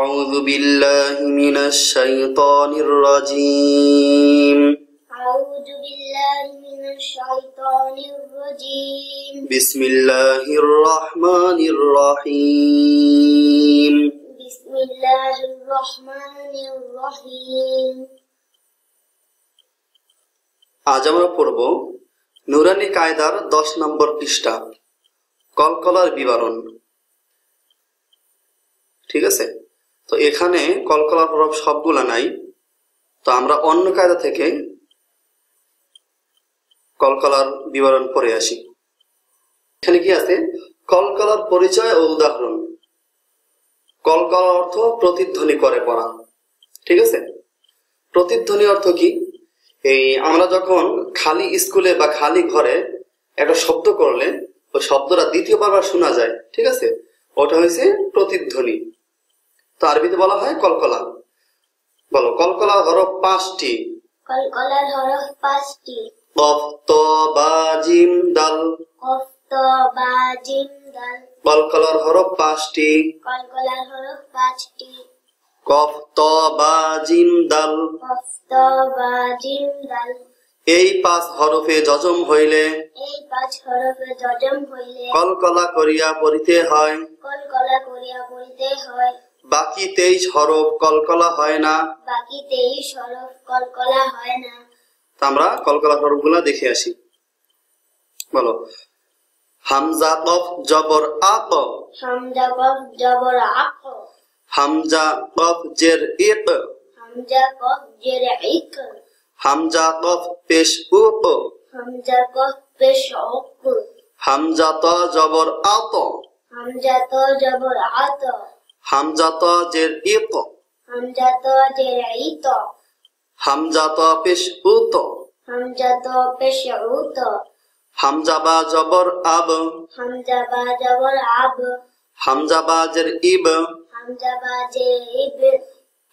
أعوذ بالله من الشيطان الرجيم أعوذ بالله من الشيطان الرجيم بسم الله الرحمن الرحيم بسم الله الرحمن الرحيم আজ আমরা পড়ব নুরানি কায়দার দশ নম্বর পৃষ্ঠা কলকলার বিবরণ ঠিক আছে তো এখানে কলকলার প্রভাব সবগুলা নাই। তো আমরা অন্য কায়দা থেকে কলকলার বিবরণ পড়ে আসি। এখানে কি আছে? কলকলার পরিচয় ও উদাহরণ। কলকলার অর্থ প্রতিধ্বনি করে পড়া। ঠিক আছে? প্রতিধ্বনি অর্থ কি? এই আমরা যখন খালি স্কুলে বা খালি ঘরে একটা শব্দ করলে, ওই শব্দটা দ্বিতীয়বার বার শোনা যায়। ঠিক আছে? ওটা হয়েছে প্রতিধ্বনি। তো আরবিতে বলা হয় কলকলা। বলো কলকলা হরফ পাঁচটি। কলকলার হরফ পাঁচটি। কফ ত বা জিম দাল কফ ত বা জিম দাল কলকলার হরফ পাঁচটি। কলকলার হরফ পাঁচটি। কফ ত বা জিম দাল কফ ত বা জিম দাল এই পাঁচ হরফে যজম হইলে এই পাঁচ হরফে যজম হইলে কলকলা করিয়া পড়িতে হয়। কলকলা করিয়া বলতে হয়। বাকি তেইশ হরফ কলকলা হয় না। বাকি তেইশ হরফ কলকলা হয় না। তা আমরা কলকলা হরফগুলা দেখে আসি। বলো। হামজা কফ জবর আক হামজা কফ জবর আক হামজা কফ জের ইক হামজা কফ জের ইক। হামজা কফ পেশ উক হামজা কফ পেশ অক হামজা ত জবর আত। হামজা ত জবর আত। হামজা ত জের ইক হামজা ত জের ইত হামজা ত পেশ উত হামজা ত পেশ উত হামজা বা জবর আব। হামজা বা জবর আব। হামজা বা জের ইব। হামজা বা জের ইব।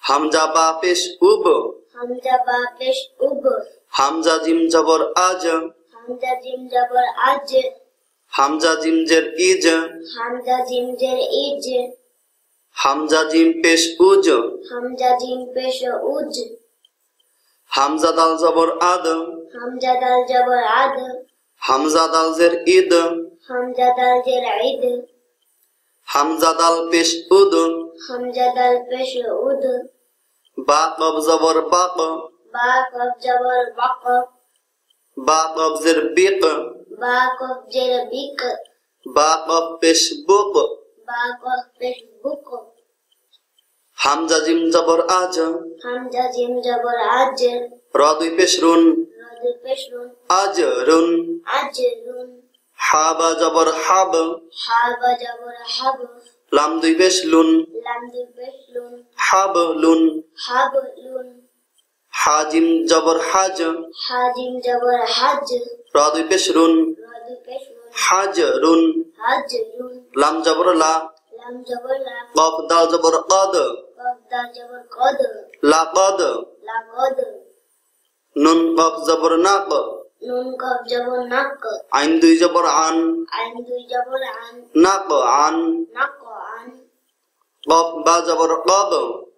হামজা বা পেশ উব। হামজা বা পেশ উব। হামজা জিম জবর আজ। হামজা জিম জবর আজ। হামজা জিম জের ইজ হামজা জিম জের ইজ হামজা জিম পেশ উজ। হামজা জিম পেশ উজ। হামজা দাল জবর আদ। হামজা দাল জবর আদ। হামজা দাল জের ঈদ। হামজা দাল জের ঈদ। হামজা দাল পেশ উদ। হামজা দাল পেশ উদ। বা কব জবর বাক। বা কব জবর বাক। বা কব জের বিক। বা কব জের বিক। বা কব পেশ বুক। বা হামজা জিম জবর আজ। হামজা জিম জবর আজ। র দুই পেশ রুন রদ পেশ রুন আজ রুন আজ রুন হা বা জবর হাব। হা বা জবর হাব। লাম দুই পেশ লুন লাম দুই পেশ লুন হাব লুন হাব লুন হা জিম জবর হাজ। হা জিম জবর হাজ। র দুই পেশ রুন পেশ রুন হাজ রুন লাম জবর লা। লাম জবর কফ দাল জবর কদ। কব দাল জবর কদ। লা কদ। লা কদ। নুন কফ জবর নুন নাক। আইন দুই জবর আন। আইন দুই জবর আন। কফ বা জবর কব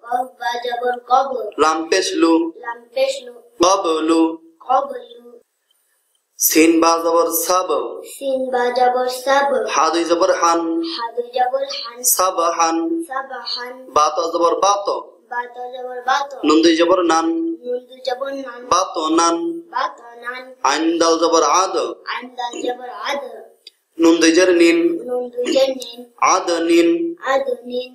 কব বা জবর কব লাম পেশ লু। লাম পেশ লু। কব লু। সিন বা জবর সাব সিন বা জবর সাব হা দুই জবর হান। হা দুই জবর হান। সাব হান। সাব হান। বা তো জবর বাত বা তো জবর বাত নুন দুই জবর নান। নুন দুই জবর নান। বাত নান। বা তো নান। আইন দাল জবর আদ আইন দাল জবর আদ নুন দুই জের নিন। নুন দুই জের নিন। আদ নিন। আদ নিন।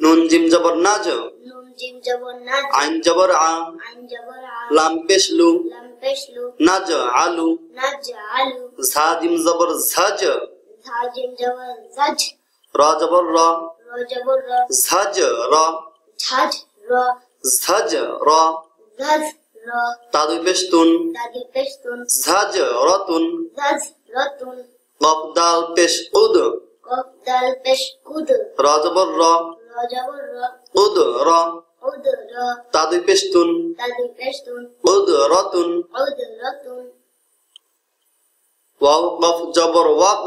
নুন জিম জবর নাজ নুন জিম জবর নাজ আইন জবর আ আইন জবর আ লাম পেশ লু লাম পেশ লু নাজ আলু। নাজ আলু। ঝা জিম জবর ঝাজ ঝা জিম জবর ঝাজ র জবর র। র জবর র। ঝাজ র। ঝাজ র। ঝাজ র। ঝাজ র। তা দুই পেশ তুন দাদি পেশ তুন ঝাজ রতুন। ঝাজ রতুন। কফ দাল পেশ উদ। কফ দাল পেশ কুদ র জবর র। র জবর র উদ র উদ র তা দুই পেশ তুন দাদি পেশ তুন উদ রতুন উদ রতুন ওয়াও কফ জবর ওয়াক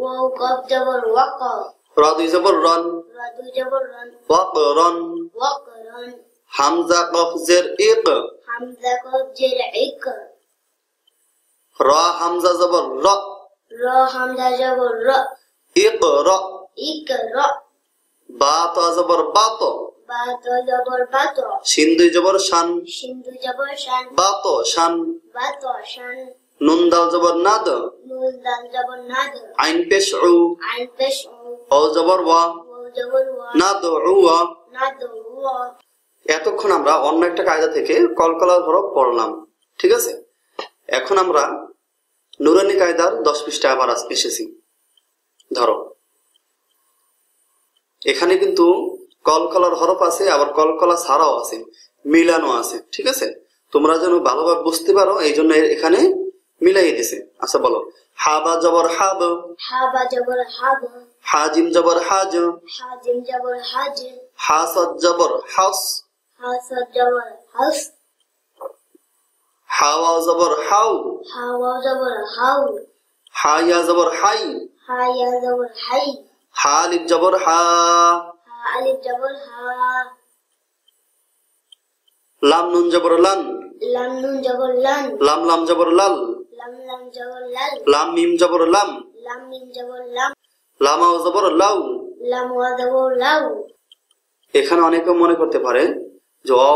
ওয়াও কফ জবর ওয়াক র দুই জবর রন র বা দুই জবর রন বা তা জবর বাত। বা তো শিন জবর শান। সিন্ধু জবর শান। বাত শান। বাত শান। নুন দাল জবর নাদ। নুন দাল জবর নাদ। আইন পেশ। উ আইন পেশ। উ ও জবর ওয়া। ও জবর ওয়া। নাদ উয়া। নাদ এতক্ষণ আমরা অন্য একটা কায়দা থেকে কলকলার হরফ পড়লাম। ঠিক আছে? এখন আমরা নুরানি কায়দার দশ পৃষ্ঠা আবার এসেছি। ধরো। এখানে কিন্তু কলকলার হরফ আছে আবার কলকলা ছাড়াও আছে মিলানো আছে ঠিক আছে? তোমরা যেন ভালোভাবে বুঝতে পারো এই জন্য এখানে মিলাই দিছে। আচ্ছা বলো। হাবা জবর হাব। হাবা জবর হাব। হাজিম জবর হাজ। হাজিম জবর হাজ। হাসদ জবর হাস। হাসদ জবর হাস। হাওয়া জবর হাউ। হাওয়া জবর হাউ। হাইয়া জবর হাই। হায়া জবর হাই। জবর হা। আলিফ জবর হা। লাম নুন জবর লান লাম নুন জবর লান লাম লাম জবর লাল। লাম লাম জবর লাল। লাম মিম জবর লাম। লাম মিম জবর লাম। জবর লাউ। লাম ওয়া জবর লাউ। এখানে অনেকে মনে করতে পারে যে অ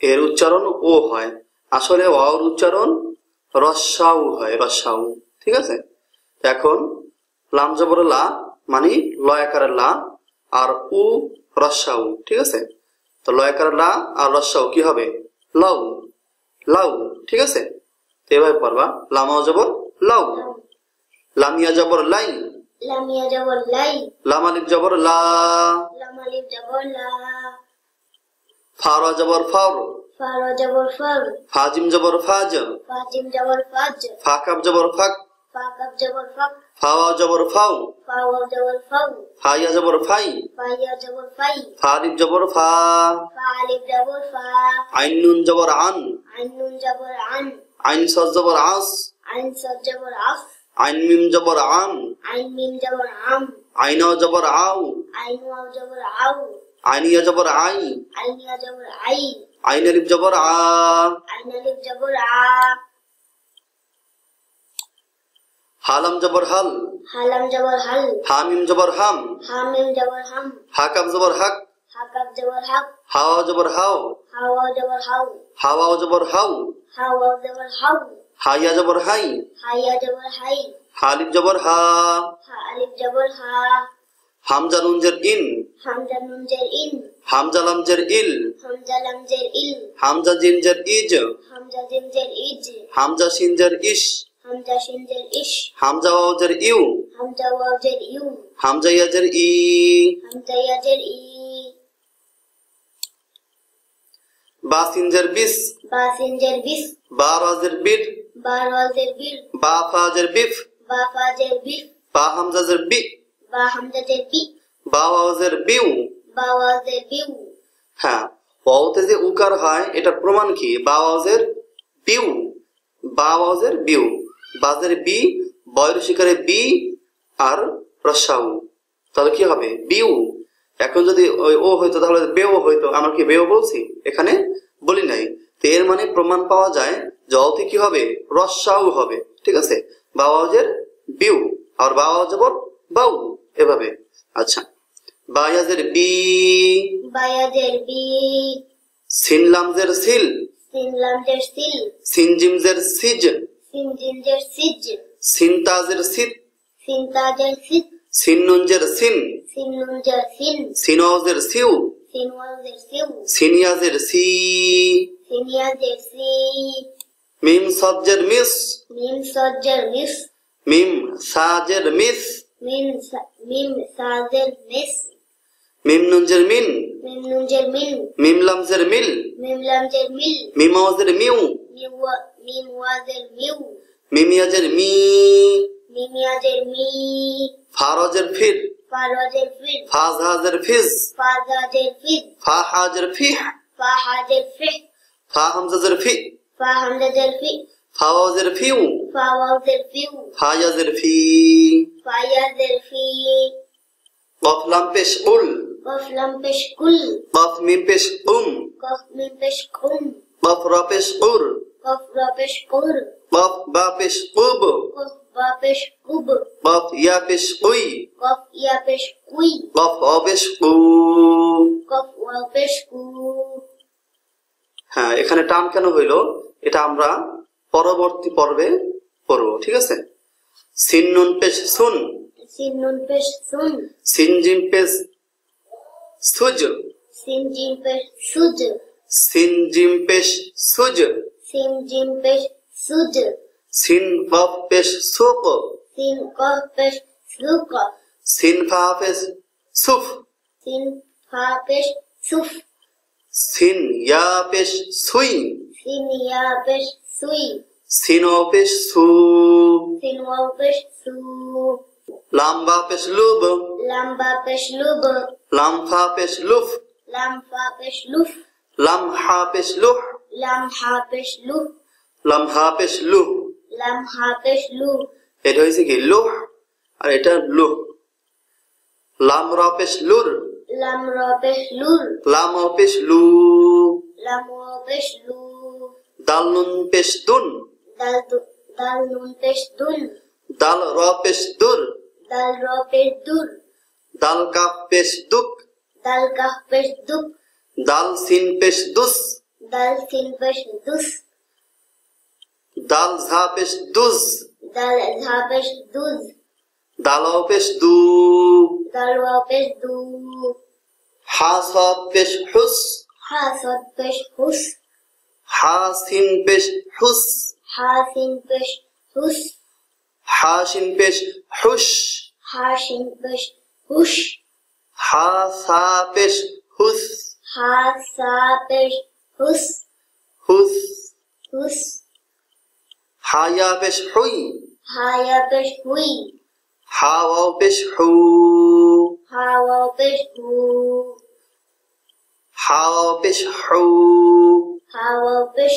এর উচ্চারণ ও হয়। আসলে অর উচ্চারণ রসাউ হয় রসাউ। ঠিক আছে? এখন লাম জবর লা মানে লয়াকারের লা আর উ রসাউ ঠিক আছে? তো লয়াকারের লা আর রসাউ কি হবে? লাউ। লাউ ঠিক আছে? তো এভাবে পারবা লামাও জবর লাউ। লামিয়া জবর লাই লামিয়া জবর লাই। লামালিক জবর লা। লাম আলিফ জবর লা। ফারা জবর ফার ফার জবর ফার ফাজিম জবর ফাজ ফাজিম জবর ফাজ ফাকাব জবর ফাক। ফাওয়া জবর ফাউ ফাইয়া জবর ফাই ফাইয়া জবর ফাই ফারিফ জবর ফা আইন নুন জবর আন আইন নুন জবর আন আইন সজ জবর আস আইন মিম জবর আম আইন মিম জবর আম আইনাও জবর আউ আইন ওয়াও জবর আউ আইনিয়া জবর আই আইনিয়া জবর আই আইন আলিফ জবর আ আইন আলিফ জবর আ হালাম জবর হাল। হালাম জবর হাল। হামিম জবর হাম। হামিম জবর হাম। হাকাব জবর হাক। হাকাব জবর হাক। হাওয়া জবর হাও। হাওয়া জবর হাউ হাওয়া জবর হাউ হাওয়া জবর হাউ হাইয়া জবর হাই। হাইয়া জবর হাই। হালিফ জবর হা। হা আলিফ জবর হা। হামজা নুন জের ইন। হামজা নুন জের ইন। হামজা লাম জের ইল। হামজা লাম জের ইল। হামজা জের ইজ। হামজা জিম জের ইজ। হামজা শিন জের ইশ। হামজা শিন জের ইশ হামজা ওয়াও জের ইউ হামজা ওয়াও জের ইউ হামজা ইয়া জের ই হামজা ইয়া জের ই বা সিন জের বিস বা সিন জের বিস বা রা জের বির বা রা জের বির বা ফা জের বিফ বা ফা জের বিফ বা হামজা জের বি বা হামজা জের বি বা ওয়াও জের বিউ বা ওয়াও জের বিউ হ্যাঁ ওয়াওতে যে উকার হয় এটার প্রমাণ কি বা বিউ বা বিউ বাজের বি বয়ের শিকারে বি আর রসাউ তাহলে কি হবে? বিউ। এখন যদি ও হইতো তাহলে বেও হইতো। আমরা কি বেও বলছি? এখানে বলি নাই। তো এর মানে প্রমাণ পাওয়া যায় জলতে কি হবে? রসাউ হবে। ঠিক আছে? বাওয়াজের বিউ। আর বাওয়া জবর বাউ। এভাবে। আচ্ছা। বায়াজের বি। বায়া জের বি। সিনলামজের সিল। সিন লাম সিল। সিনজিমজের সিজ। সিন জিম জের সিজ সিনতাজের সিত সিন তা জের সিত সিন্নুঞ্জের সিন সিন নুন জের সিন সিনওয়াজের সিউ সিন ওয়াও জের সিউ সিনিয়াজের সি সিন ইয়া জের সি মিম সজ্জের মিস মিম সদ জের মিস মিম সাজের মিস মিম সা- মিম সা জের মিস মিম নুনজের মিন মিম নুন জের মিন মিম লামজের মিল মিম লাম জের মিল মিমাওয়াজের মিউ মিম ওয়া মিম ওয়া জের মিউ মিমিয়াজের মি মিম ইয়া মি ফারজের ফির ফারা জের ফির ফাজহাজের ফিজ ফাজা জের ফিজ ফাহাজের ফিহ ফাহা জের ফিহ ফা হামজাজের ফি ফা ফি ফাওয়াজের ফিউ ফা ওয়াও জের ফিউ ফায়াজের ফি ফায়া জের ফি কফ লাম পেশ উল কফ লাম পেশ কুল কফ মিম পেশ উম কফ মিম পেশ কুম কফ র পেশ উর কফ রা পেশ কুর কফ বা পেশ উব কফ বা পেশ কুব কফ ইয়া পেশ উই কফ ইয়া পেশ কুই কফ অ পেশ উ কফ ওয়া পেশ কু হ্যাঁ এখানে টান কেন হইল? এটা আমরা পরবর্তী পর্বে পড়ব ঠিক আছে? সিন নুন পেশ সুন। সিন নুন পেশ সুন। সিন জিম পেশ সুজ। সিন জিম পেশ সুজ। সিন জিম পেশ সুজ। সিন জিম পেশ সুজ সিন কফ পেশ সুক সিন কফ পেশ সুক সিন ফা পেশ সুফ সিন ফা পেশ সুফ সিন ইয়া পেশ সুই সিন ইয়া পেশ সুই সিন ও পেশ সু সিন ওয়াও পেশ সু লাম্বা পেশ লুব লাম্বা পেশ লুব লাম ফা পেশ লুফ লাম ফা পেশ লুফ লাম হা পেশ লুহ লাম হা পেশ লুফ লাম পেশ লু এটা হয়েছে কি লুহ আর এটা লুহ লাম র পেশ লুর লাম র পেশ লুর লাম পেশ লু লাম পেশ লু দাল নুন পেশ দুন দাল দাল নুন পেশ দুন দাল র পেশ দুর দাল র পেশ দুর দাল কাপ পেশ দুক দাল কাহ পেশ দুক দাল সিন পেশ দুস দাল সিন পেশ দুস দাল ঝা পেশ দুজ দাল ঝা পেশ দুজ দাল ও পেশ দু দাল ওয়া পেশ দু হা সদ পেশ হুস হা সদ পেশ হুস হা সিন পেশ হুস হা সিন পেশ হুস হা সিন পেশ হুস হা সিন পেশ হুস হা সা পেশ হুস হা সা পেশ হুস হুস হুস হা ইয়া পেশ